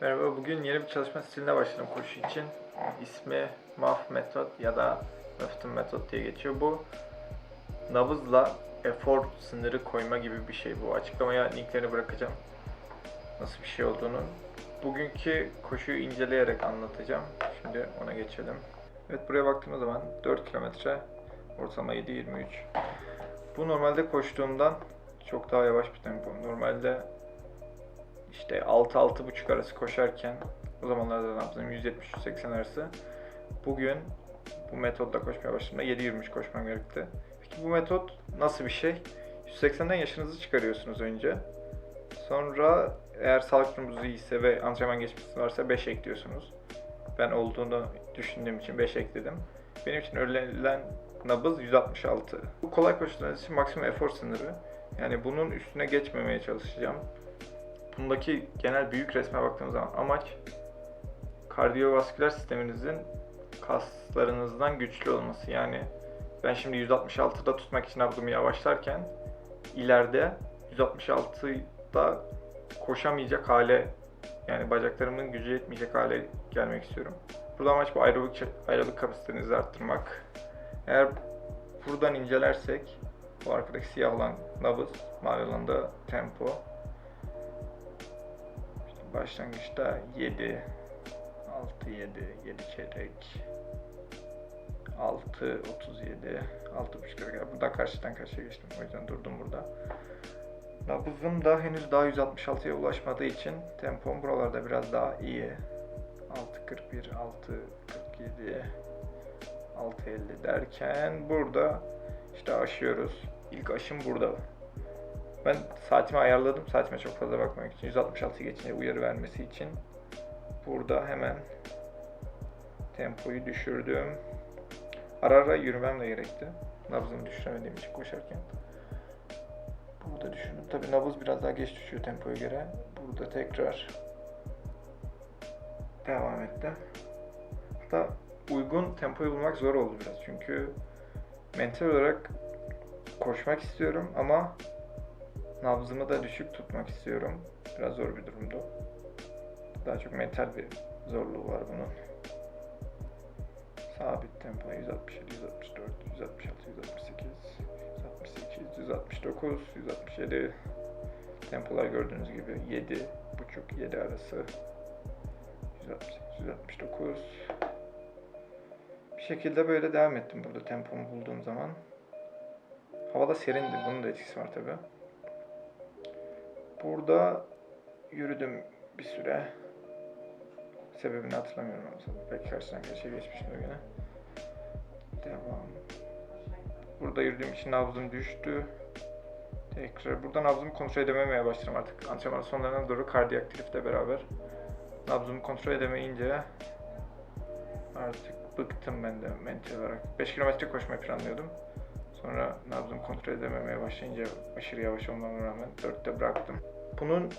Merhaba, bugün yeni bir çalışma stiline başladım koşu için. İsmi MAF metot ya da Mufton metot diye geçiyor. Bu nabızla efor sınırı koyma gibi bir şey bu. Açıklamaya linklerini bırakacağım. Nasıl bir şey olduğunu. Bugünkü koşuyu inceleyerek anlatacağım. Şimdi ona geçelim. Evet buraya baktığımız zaman 4 kilometre ortalama 7.23. Bu normalde koştuğumdan çok daha yavaş bir tempo. Normalde işte 6-6.5 arası koşarken o zamanlarda ne yaptım 170-180 arası. Bugün bu metodla koşmaya başladığımda 7.23 koşmam gerekti. Peki bu metot nasıl bir şey? 180'den yaşınızı çıkarıyorsunuz önce. Sonra eğer sağlık durumunuz iyiyse ve antrenman geçmişiniz varsa 5 ekliyorsunuz. Ben olduğunu düşündüğüm için 5 ekledim. Benim için önerilen nabız 166. Bu kolay koşular için maksimum efor sınırı. Yani bunun üstüne geçmemeye çalışacağım. Bundaki genel büyük resme baktığımız zaman amaç kardiyovasküler sisteminizin kaslarınızdan güçlü olması. Yani ben şimdi 166'da tutmak için nabzımı yavaşlarken ileride 166'da koşamayacak hale yani bacaklarımın gücü yetmeyecek hale gelmek istiyorum. Burada amaç bu aerobik, aerobik kapasitenizi arttırmak. Eğer buradan incelersek bu arkadaki siyah olan nabız, mavi olan da tempo. Başlangıçta 7, 6, 7, 7 çeyrek, 6, 37, 6 kadar. Buradan karşıdan karşıya geçtim. O yüzden durdum burada. Nabızım da henüz daha 166'ya ulaşmadığı için tempom buralarda biraz daha iyi. 6.41, 6.47, 6.50 derken burada işte aşıyoruz. İlk aşım burada. Ben saatimi ayarladım. Saatime çok fazla bakmak için. 166 geçince uyarı vermesi için. Burada hemen tempoyu düşürdüm. Ara ara yürümem de gerekti. Nabzımı düşüremediğim için koşarken. Burada düşürdüm. Tabi nabız biraz daha geç düşüyor tempoya göre. Burada tekrar devam etti. Hatta uygun tempoyu bulmak zor oldu biraz. Çünkü mental olarak koşmak istiyorum ama nabzımı da düşük tutmak istiyorum. Biraz zor bir durumdu. Daha çok mental bir zorluğu var bunun. Sabit tempo 167, 164, 166, 168, 168, 169, 167 tempolar gördüğünüz gibi 7 buçuk 7 arası 168, 169 bir şekilde böyle devam ettim burada tempomu bulduğum zaman. Havada serindi. Bunun da etkisi var tabi. Burada yürüdüm bir süre. Sebebini hatırlamıyorum ama belki karşıdan karşıya geçmişim o güne. Devam. Burada yürüdüğüm için nabzım düştü. Tekrar buradan nabzımı kontrol edememeye başladım artık. Antrenmanın sonlarına doğru kardiyak trifle beraber. Nabzımı kontrol edemeyince artık bıktım ben de mental olarak. 5 kilometre koşmayı planlıyordum. Sonra nabzımı kontrol edememeye başlayınca aşırı yavaş olmama rağmen 4'te bıraktım. Bunun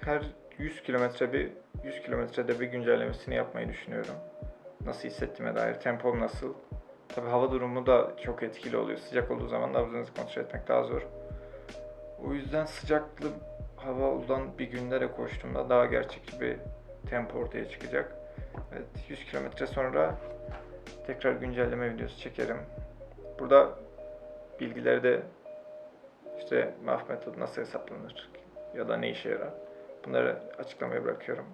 her 100 kilometre bir 100 kilometrede bir güncellemesini yapmayı düşünüyorum. Nasıl hissettiğime dair, tempom nasıl. Tabi hava durumu da çok etkili oluyor. Sıcak olduğu zaman nabzınızı kontrol etmek daha zor. O yüzden sıcaklı hava olan bir günde de koştuğumda daha gerçekçi bir tempo ortaya çıkacak. Evet 100 kilometre sonra tekrar güncelleme videosu çekerim. Burada bilgileri de işte MAF metodu nasıl hesaplanır ya da ne işe yarar. Bunları açıklamaya bırakıyorum.